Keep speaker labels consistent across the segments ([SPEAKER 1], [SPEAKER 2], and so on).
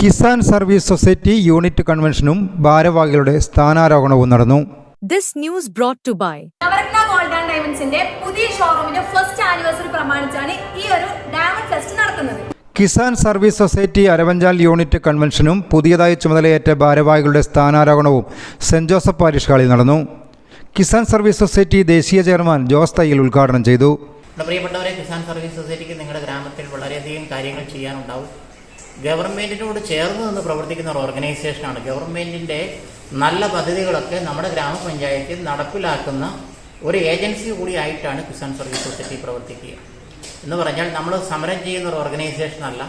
[SPEAKER 1] Kisan service society unit കൺവെൻഷനും ഭാരവാഹികളുടെ സ്ഥാനാരോഹണവും നടന്നു.
[SPEAKER 2] This news brought to by
[SPEAKER 3] Navaratna gold and ഡയമണ്ട്സിന്റെ പുതിയ ഷോറൂമിന്റെ ഫസ്റ്റ് ആനിവേഴ്സറി പ്രമാണിച്ചാണ് ഈ ഒരു ഡയമണ്ട് ഫെസ്റ്റ് നടത്തുന്നത്
[SPEAKER 1] Kisan service society Aravanchal unit കൺവെൻഷനും പുതിയതായി ചുമതലയേറ്റ ഭാരവാഹികളുടെ സ്ഥാനാരോഹണവും സെന്റ് ജോസഫ് പാരിഷ് ഹാളിൽ നടന്നു. കിസാൻ സർവീസ് സൊസൈറ്റി ദേശീയ ചെയർമാൻ ജോസ് തയ്യൽ ഉദ്ഘാടനം ചെയ്തു.
[SPEAKER 4] പ്രിയപ്പെട്ടവരെ കിസാൻ സർവീസ് സൊസൈറ്റിക്ക് നിങ്ങളുടെ ഗ്രാമത്തിൽ വളരെയധികം കാര്യങ്ങൾ ചെയ്യാനുണ്ടാവും. ഗവൺമെന്റിനോട് ചേർന്ന് നിന്ന് പ്രവർത്തിക്കുന്ന ഒരു ഓർഗനൈസേഷനാണ് ഗവൺമെന്റിന്റെ നല്ല പദ്ധതികളൊക്കെ നമ്മുടെ ഗ്രാമപഞ്ചായത്തിൽ നടപ്പിലാക്കുന്ന ഒരു ഏജൻസി കൂടിയായിട്ടാണ് കിസാൻ സർവീസ് സൊസൈറ്റി പ്രവർത്തിക്കുക. എന്ന് പറഞ്ഞാൽ നമ്മൾ സമരം ചെയ്യുന്ന ഒരു ഓർഗനൈസേഷനല്ല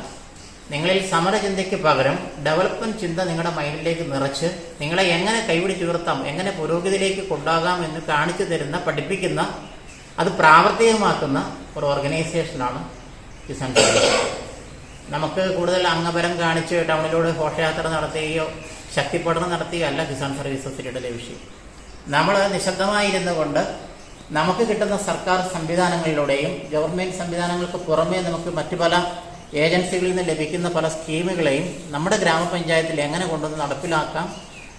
[SPEAKER 4] നിങ്ങളിൽ സമരചിന്തയ്ക്ക് പകരം ഡെവലപ്മെന്റ് ചിന്ത നിങ്ങളുടെ മൈൻഡിലേക്ക് നിറച്ച് നിങ്ങളെ എങ്ങനെ കൈപിടിച്ച് ഉയർത്താം എങ്ങനെ പുരോഗതിയിലേക്ക് കൊണ്ടാകാം എന്ന് കാണിച്ചു തരുന്ന പഠിപ്പിക്കുന്ന അത് പ്രാവർത്തികമാക്കുന്ന ഒരു ഓർഗനൈസേഷനാണ് കിസാൻ സർവീസ് നമുക്ക് കൂടുതൽ അംഗബലം കാണിച്ച് ടൗണിലൂടെ ഘോഷയാത്ര നടത്തുകയോ ശക്തിപ്രകടനം നടത്തുകയോ അല്ല കിസാൻ സർവീസ് സൊസൈറ്റിയുടെ വിഷയം. നമ്മൾ നിശബ്ദമായിരുന്നു കൊണ്ട് നമുക്ക് കിട്ടുന്ന സർക്കാർ സംവിധാനങ്ങളിലൂടെയും ഗവൺമെന്റ് സംവിധാനങ്ങൾക്ക് പുറമേ നമുക്ക് മറ്റു പല ഏജൻസികളിൽ നിന്ന് ലഭിക്കുന്ന പല സ്കീമുകളെയും നമ്മുടെ ഗ്രാമപഞ്ചായത്തിൽ എങ്ങനെ കൊണ്ടുവന്ന് നടപ്പിലാക്കാം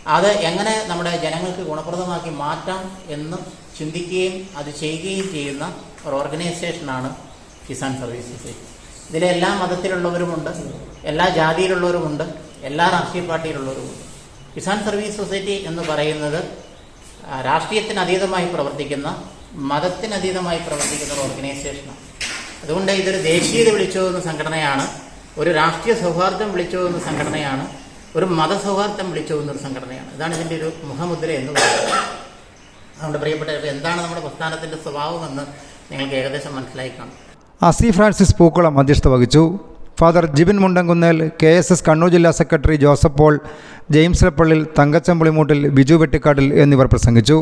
[SPEAKER 4] അത് എങ്ങനെ നമ്മുടെ ജനങ്ങൾക്ക് ഗുണപ്രദമാക്കി മാറ്റാം എന്ന് ചിന്തിക്കുകയും അത് ചെയ്യുകയും ചെയ്യുന്ന ഒരു ഓർഗനൈസേഷനാണ് കിസാൻ സർവീസ് സൊസൈറ്റി ഇതിലെ എല്ലാ മതത്തിലുള്ളവരുമുണ്ട്. എല്ലാ ജാതിയിലുള്ളവരുമുണ്ട്. എല്ലാ രാഷ്ട്രീയ പാർട്ടിയിലുള്ളവരുമുണ്ട്. കിസാൻ സർവീസ് സൊസൈറ്റി എന്ന് പറയുന്നത് രാഷ്ട്രീയത്തിന് അതീതമായി പ്രവർത്തിക്കുന്ന മതത്തിനതീതമായി പ്രവർത്തിക്കുന്ന ഒരു ഓർഗനൈസേഷനാണ്. അതുകൊണ്ട് ഇതൊരു ദേശീയത വിളിച്ചോതുന്ന സംഘടനയാണ് ഒരു രാഷ്ട്രീയ സൗഹാർദ്ദം വിളിച്ചോതുന്ന സംഘടനയാണ് ഒരു മതസൗഹാർദ്ദം വിളിച്ചോതുന്ന ഒരു സംഘടനയാണ്. ഇതാണ് ഇതിന്റെ ഒരു മുഖമുദ്ര എന്ന് പറയുന്നത്. നമ്മുടെ പ്രിയപ്പെട്ട എന്താണ് നമ്മുടെ പ്രസ്ഥാനത്തിന്റെ സ്വഭാവമെന്ന് നിങ്ങൾക്ക് ഏകദേശം മനസ്സിലായി കാണും.
[SPEAKER 1] അസി ഫ്രാൻസിസ് പൂക്കുളം അധ്യക്ഷത വഹിച്ചു. Father Jibin Mundankunnel K S S Kannur ജില്ലാ secretary Joseph Paul James Lappallil തങ്കച്ചമ്പുളിമൂട്ടിൽ Biju Vettikkattil എന്നിവർ പ്രസംഗിച്ചു.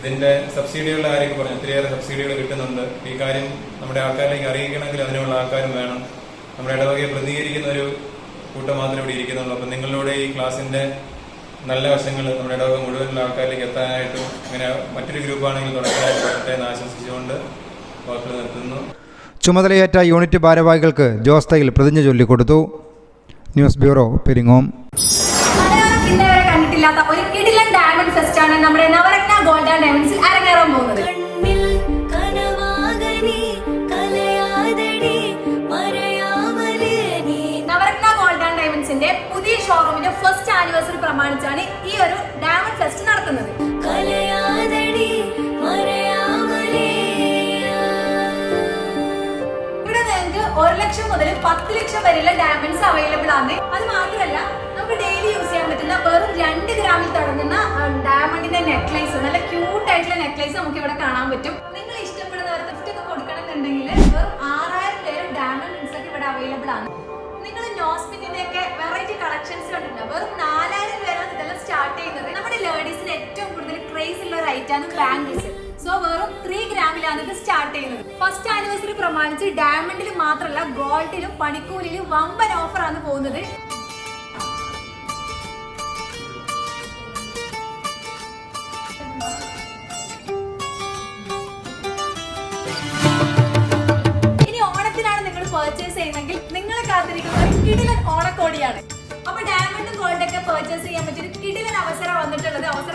[SPEAKER 5] ഇതിന്റെ സബ്സിഡികളുടെ കാര്യമൊക്കെ പറഞ്ഞു. ഒത്തിരിയേറെ സബ്സിഡികൾ കിട്ടുന്നുണ്ട്. ഈ കാര്യം നമ്മുടെ ആൾക്കാരിലേക്ക് അറിയിക്കണമെങ്കിൽ അതിനുള്ള ആൾക്കാരും വേണം. നമ്മുടെ ഇടവകയെ പ്രതികരിക്കുന്ന ഒരു കൂട്ടം മാത്രമേ ഇവിടെ ഇരിക്കുന്നുള്ളൂ. അപ്പം നിങ്ങളുടെ ഈ ക്ലാസിന്റെ നല്ല വശങ്ങൾ നമ്മുടെ ഇടവക മുഴുവനുള്ള ആൾക്കാരിലേക്ക് എത്താനായിട്ടും അങ്ങനെ മറ്റൊരു ഗ്രൂപ്പാണെങ്കിൽ തുടങ്ങാനായിട്ട് ആശംസിച്ചുകൊണ്ട് വാക്കുകൾ നിർത്തുന്നു.
[SPEAKER 1] ചുമതലയേറ്റ യൂണിറ്റ് ഭാരവാഹികൾക്ക് ജോസ് തൈൽ പ്രതിജ്ഞ ചൊല്ലിക്കൊടുത്തു. News bureau Peringome.
[SPEAKER 3] കണ്ടിട്ടില്ലാത്ത ഒരു കിടിലൻ ഡയമണ്ട് ഫെസ്റ്റ് ആണ് നമ്മുടെ നവരത്ന ഗോൾഡ് ആൻഡ് ഡയമണ്ട്സിൽ അരങ്ങേറാൻ പോകുന്നത്. നവരത്ന ഗോൾഡ് ആൻഡ് ഡയമണ്ട്സിന്റെ പുതിയ ഷോറൂമിന്റെ ഫസ്റ്റ് ആനിവേഴ്സറി പ്രമാണിച്ചാണ് ഈ ഒരു ഡയമണ്ട് ഫെസ്റ്റ് നടത്തുന്നത്. ഒരു ലക്ഷം മുതൽ പത്ത് ലക്ഷം വരെയുള്ള ഡയമണ്ട്സ് അവൈലബിൾ ആണ്. അത് മാത്രമല്ല നമുക്ക് ഡെയിലി യൂസ് ചെയ്യാൻ പറ്റുന്ന വെറും രണ്ട് ഗ്രാമിൽ തുടങ്ങുന്ന ഡയമണ്ടിന്റെ നെക്ലേസ് നല്ല ക്യൂട്ട് ആയിട്ടുള്ള നെക്ലേസ് നമുക്ക് ഇവിടെ കാണാൻ പറ്റും. നിങ്ങൾ ഇഷ്ടപ്പെടുന്നവർ ഗിഫ്റ്റ് ഒക്കെ കൊടുക്കണമെന്നുണ്ടെങ്കിൽ വെറും ആറായിരം പേര് ഡയമണ്ട് ഒക്കെ ഇവിടെ അവൈലബിൾ ആണ്. നിങ്ങൾ നോസ്പിറ്റിന്റെ ഒക്കെ വെറൈറ്റി കളക്ഷൻസ് കണ്ടിട്ടുണ്ട്? വെറും നാലായിരം പേരാണ് ഇതെല്ലാം സ്റ്റാർട്ട് ചെയ്യുന്നത്. നമ്മുടെ ലേഡീസിന് ഏറ്റവും കൂടുതൽ ക്രേസ് ഉള്ള ഒരു ഐറ്റാണ് ബാംഗിൾസ് സോ വെറും ത്രീ ഗ്രാമിലാണ് ഇത് സ്റ്റാർട്ട് ചെയ്യുന്നത്. ഫസ്റ്റ് ആനിവേഴ്സറി പ്രമാണിച്ച് ഡയമണ്ടിൽ മാത്രമല്ല ഗോൾഡിലും പണിക്കൂലിലും വമ്പൻ ഓഫർ ആണ് പോകുന്നത്. പർച്ചേസ് ചെയ്യുന്നെങ്കിൽ ഓണക്കോടിയാണ്. അപ്പൊ ഡയമണ്ടും ഗോൾഡൊക്കെ പർച്ചേസ് ചെയ്യാൻ പറ്റിയ കിടിലൻ അവസരം വന്നിട്ടുള്ളത് അവസരം